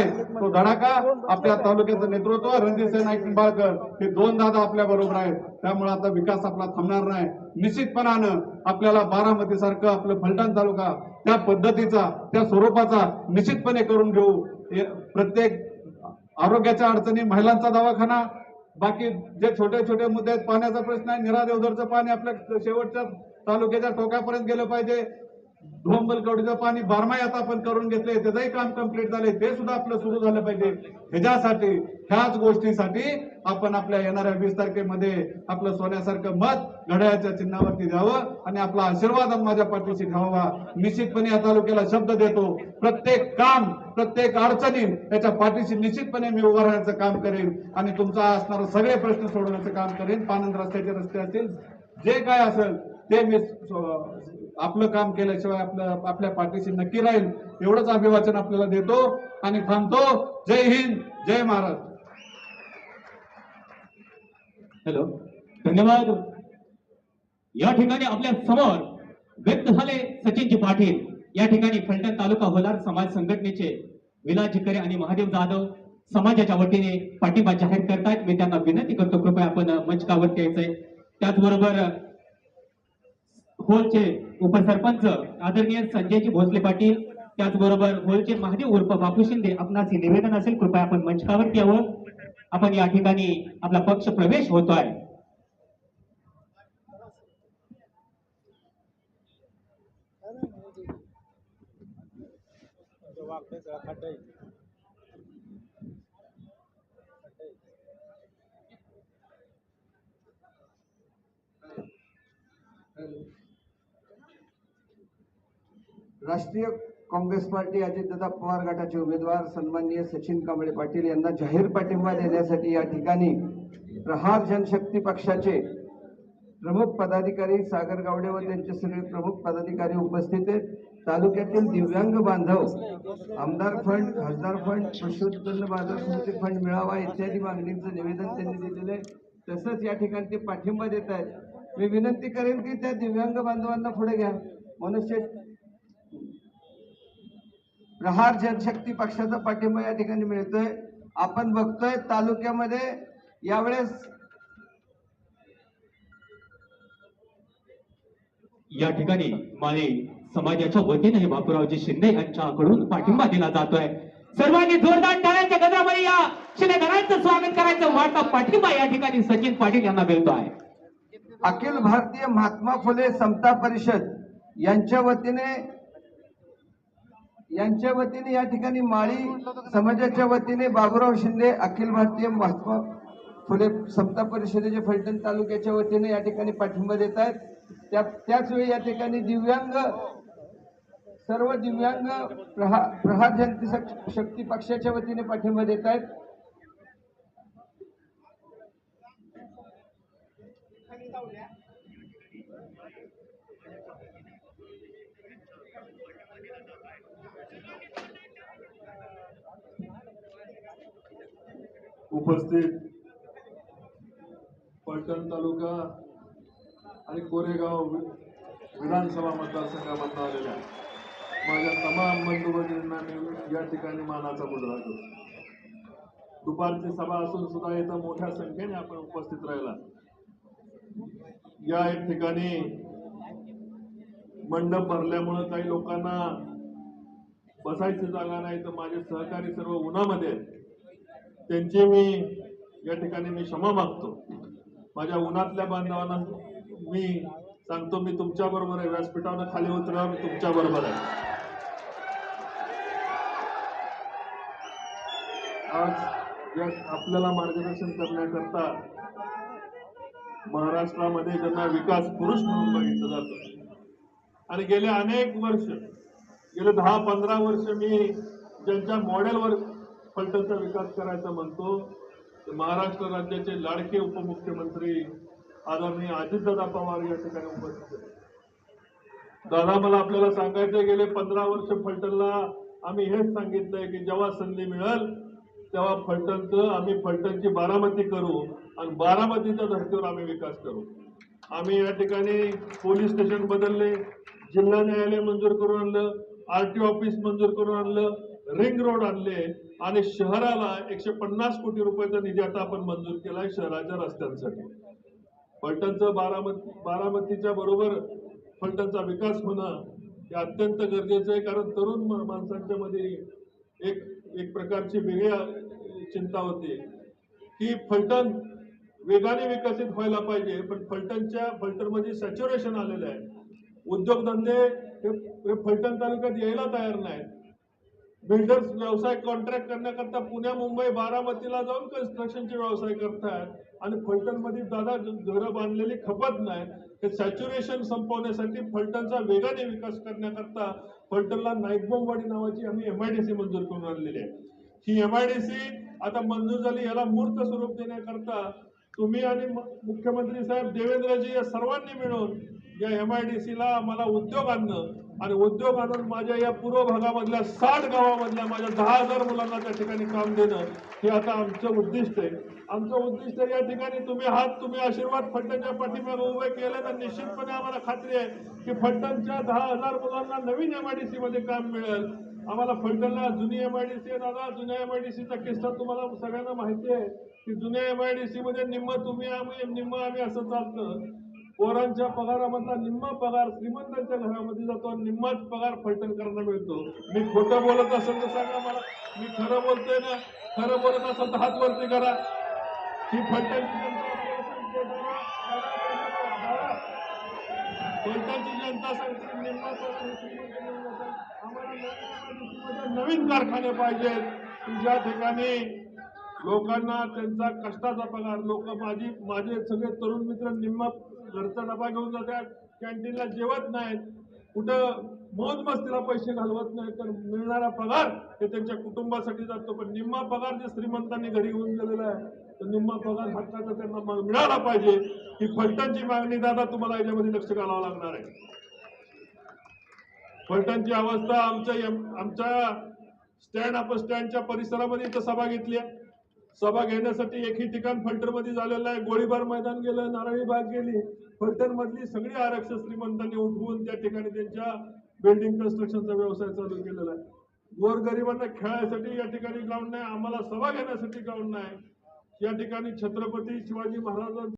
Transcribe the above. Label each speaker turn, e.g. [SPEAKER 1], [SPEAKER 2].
[SPEAKER 1] आहे. तो धडाका आपल्या तालुक्याचं नेतृत्व रणजितसिंह नाईक निंबाळकर हे दोन दादा आपल्या बरोबर आहेत. त्यामुळे आता विकास आपला थांबणार नाही. निश्चितपणानं आपल्याला बारामती सारखं आपलं फलटण तालुका त्या पद्धतीचा त्या स्वरूपाचा निश्चितपणे करून घेऊ. प्रत्येक आरोग्याच्या अडचणी महिलांचा दवाखाना बाकी जे छोटे छोटे मुद्दे आहेत पाण्याचा प्रश्न आहे निरादेवधरचं पाणी आपल्या शेवटच्या तालुक्याच्या टोकापर्यंत गेलं पाहिजे. धोंबलकवडीचं पाणी बारमाही आता आपण करून घेतले त्याचंही काम कंप्लीट झाले ते सुद्धा आपलं सुरू झालं पाहिजे. ह्याच्यासाठी ह्याच गोष्टीसाठी आपण आपल्या येणाऱ्या वीस तारखेमध्ये आपलं सोन्यासारखं मत घड्याळाच्या चिन्हावरती द्यावं आणि आपला आशीर्वाद माझ्या पाठीशी घ्यावा निश्चितपणे या तालुक्याला शब्द देतो. प्रत्येक काम प्रत्येक अडचणी याच्या पाठीशी निश्चितपणे मी उभं राहण्याचं काम करेन आणि तुमचा असणारे सगळे प्रश्न सोडवण्याचं काम करेन. पानंद रस्त्याचे रस्ते असतील जे काय असेल ते मी आपलं काम केल्याशिवाय आपलं आपल्या पाठीशी नक्की राहील. एवढंच अभिवाचन आपल्याला देतो आणि थांबतो. जय हिंद जय महाराष्ट्र
[SPEAKER 2] हॅलो. धन्यवाद. या ठिकाणी आपल्यासमोर व्यक्त झाले सचिनजी पाटील. या ठिकाणी फलटण तालुका होलार समाज संघटनेचे विलास जिकरे आणि महादेव जाधव समाजाच्या वतीने पाठिंबा जाहीर करतायत. मी त्यांना विनंती करतो कृपया आपण मंचकावरती यायचंय. त्याचबरोबर होलचे उपसरपंच आदरणीय संजयजी भोसले पाटील त्याचबरोबर होलचे महादेव उर्फ बापू शिंदे आपणास हे निवेदन असेल कृपया आपण मंचकावरती यावं. आपण या ठिकाणी आपला पक्ष प्रवेश होतोय.
[SPEAKER 3] राष्ट्रीय काँग्रेस पार्टी अजितदादा पवार गटाचे उमेदवार सन्माननीय सचिन कांबळे पाटील यांना जाहीर पाठिंबा देण्यासाठी या ठिकाणी प्रहार जनशक्ती पक्षाचे प्रमुख पदाधिकारी सागर गावडे व त्यांचे सगळे प्रमुख पदाधिकारी उपस्थित आहेत. तालुक्यातील दिव्यांग बांधव आमदार फंड खासदार फंड कृषी उत्पन्न बाजार समिती फंड मिळावा इत्यादी मागणींचं निवेदन त्यांनी दिलेलं आहे. तसंच या ठिकाणी ते पाठिंबा देत आहेत. मी विनंती करेन की त्या दिव्यांग बांधवांना पुढे घ्या. मनुष्य प्रहार जनशक्ती पक्षाचा पाठिंबा या ठिकाणी मिळतोय. आपण बघतोय तालुक्यामध्ये यावेळेस
[SPEAKER 2] या ठिकाणी माने समाजाच्या वतीने बापूरावजी शिंदे यांच्याकडून पाठिंबा दिला जातोय. सर्वांनी जोरदार टाळ्यांच्या गजरामध्ये या शिलेदारांचं स्वागत करायचं वाढता पाठिंबा या ठिकाणी सचिन पाटील यांना मिळतोय
[SPEAKER 3] अखिल भारतीय महात्मा फुले समता परिषद यांच्या वतीने यांच्या वतीने या ठिकाणी माळी समाजाच्या वतीने बाबुराव शिंदे अखिल भारतीय महात्मा फुले समता परिषदेचे फलटण तालुक्याच्या वतीने या ठिकाणी पाठिंबा देत आहेत. त्या त्याच वेळी या ठिकाणी दिव्यांग सर्व दिव्यांग प्रहा प्रहार जनते शक्ती पक्षाच्या वतीने पाठिंबा देत आहेत.
[SPEAKER 4] उपस्थित पलटण तालुका आणि कोरेगाव विधानसभा मतदारसंघामधून आलेल्या माझ्या तमाम बंधुभगिनींना मी या ठिकाणी मानाचा मुजरा करतो दुपारची सभा असून सुद्धा इथं मोठ्या संख्येने आपण उपस्थित राहिला. या एक ठिकाणी मंडप भरल्यामुळं काही लोकांना बसायची जागा नाही तर माझे सहकारी सर्व उन्हामध्ये आहेत. त्यांची मी या ठिकाणी मी क्षमा मागतो. माझ्या उन्हातल्या बांधवांना मी सांगतो मी तुमच्या बरोबर आहे. व्यासपीठावर खाली उतरा मी तुमच्या बरोबर आहे. आज आपल्याला मार्गदर्शन करण्याकरता महाराष्ट्रामध्ये त्यांना विकास पुरुष म्हणून बघितलं जातं. आणि गेले अनेक वर्ष गेले दहा पंधरा वर्ष मी ज्यांच्या मॉडेलवर फलटणचा विकास करायचा म्हणतो महाराष्ट्र राज्याचे लाडके उपमुख्यमंत्री आदरणीय अजितदादा पवार या ठिकाणी उपस्थित आहेत दादा मला आपल्याला सांगायचं गेले पंधरा वर्ष फलटणला आम्ही हेच सांगितलंय की जेव्हा संधी मिळेल तेव्हा फलटणचं आम्ही फलटणची बारामती करू आणि बारामतीच्या धर्तीवर आम्ही विकास करू. आम्ही या ठिकाणी पोलीस स्टेशन बदलले जिल्हा न्यायालय मंजूर करून आणलं आर टी ऑफिस मंजूर करून आणलं रिंग रोड आणले आणि शहराला एकशे पन्नास कोटी रुपयाचा निधी आता आपण मंजूर केलाय शहराच्या रस्त्यांसाठी. फलटणचं बारामती बारामतीच्या बरोबर फलटणचा विकास होणं हे अत्यंत गरजेचं आहे कारण तरुण माणसांच्या मध्ये एक एक प्रकारची वेगळी चिंता होती. की फलटण वेगाने विकसित व्हायला पाहिजे पण फलटणच्या फलटणमध्ये सॅच्युरेशन आलेलं आहे. उद्योगधंदे हे हे फलटण तालुक्यात यायला तयार नाहीत. बिल्डर्स व्यवसाय कॉन्ट्रॅक्ट करण्याकरता पुण्या मुंबई बारामतीला जाऊन कन्स्ट्रक्शनचे व्यवसाय करतायत. आणि फलटणमध्ये दादा घरं बांधलेली खपत नाही. हे सॅच्युरेशन संपवण्यासाठी फलटणचा वेगाने विकास करण्याकरता फलटणला नाईकबोमवाडी नावाची आम्ही एम आय डी सी मंजूर करून आणलेली आहे. ही एम आय डी सी आता मंजूर झाली याला मूर्त स्वरूप देण्याकरता तुम्ही आणि मुख्यमंत्री साहेब देवेंद्रजी या सर्वांनी मिळून या एम आय डी ला आम्हाला उद्योग आणणं आणि उद्योग आणून माझ्या या पूर्व भागामधल्या साठ गावामधल्या माझ्या दहा हजार मुलांना त्या ठिकाणी काम देणं हे आता आमचं उद्दिष्ट आहे. आमचं उद्दिष्ट या ठिकाणी तुम्ही हात तुम्ही आशीर्वाद फलटणच्या पाठीमागे उभे केले तर निश्चितपणे आम्हाला खात्री आहे की फलटणच्या दहा हजार मुलांना नवीन एमआयडीसी मध्ये काम मिळेल. आम्हाला फलटणला जुनी सी दादा. जुन्या एम आय डी सीचा किस्सा तुम्हाला सगळ्यांना माहिती आहे की जुन्या एम आय डी मध्ये निम्म तुम्ही आम्ही निम्म आम्ही असं चालतं. पोरांच्या पगारामधला निम्मा पगार श्रीमंतांच्या घरामध्ये जातो आणि निम्माच पगार फलटणकरांना मिळतो. मी खोटं बोलत असेल तर सांगा मला. मी खरं बोलतोय ना खरं बोलत असेल तर हात वरती करा. ही फलटणची जनता फलटणची जनता सांगते निम्मा आम्हाला नवीन नवीन कारखाने पाहिजेत. की ज्या ठिकाणी लोकांना त्यांचा कष्टाचा पगार लोक माझी माझे सगळे तरुण मित्र निम्मा घरचा डबा घेऊन जातात कॅन्टीनला जेवत नाहीत कुठं मौज मस्तीला पैसे घालवत नाही तर मिळणारा पगार हे त्यांच्या कुटुंबासाठी जातो. पण निम्मा पगार जे श्रीमंतांनी घरी घेऊन गेलेला आहे तर निम्मा पगार हक्काचा त्यांना मिळाला पाहिजे. ही फलटांची मागणी दादा तुम्हाला याच्यामध्ये लक्ष घालावं लागणार आहे. फलटांची अवस्था आमच्या आमच्या स्टँड आपण स्टँडच्या परिसरामध्ये इथं सभा घेतली आहे. सभा घेण्यासाठी एकही ठिकाण फलटणमध्ये झालेलं आहे गोळीबार मैदान गेलं नारळी बाग गेली. फलटण मधली सगळी आरक्षण श्रीमंतांनी उठवून त्या ठिकाणी त्यांच्या बिल्डिंग कन्स्ट्रक्शनचा व्यवसाय चालू केलेला आहे. गोरगरिबांना खेळायसाठी या ठिकाणी ग्राउंड नाही. आम्हाला सभा घेण्यासाठी ग्राउंड नाही. या ठिकाणी छत्रपती शिवाजी महाराजांचं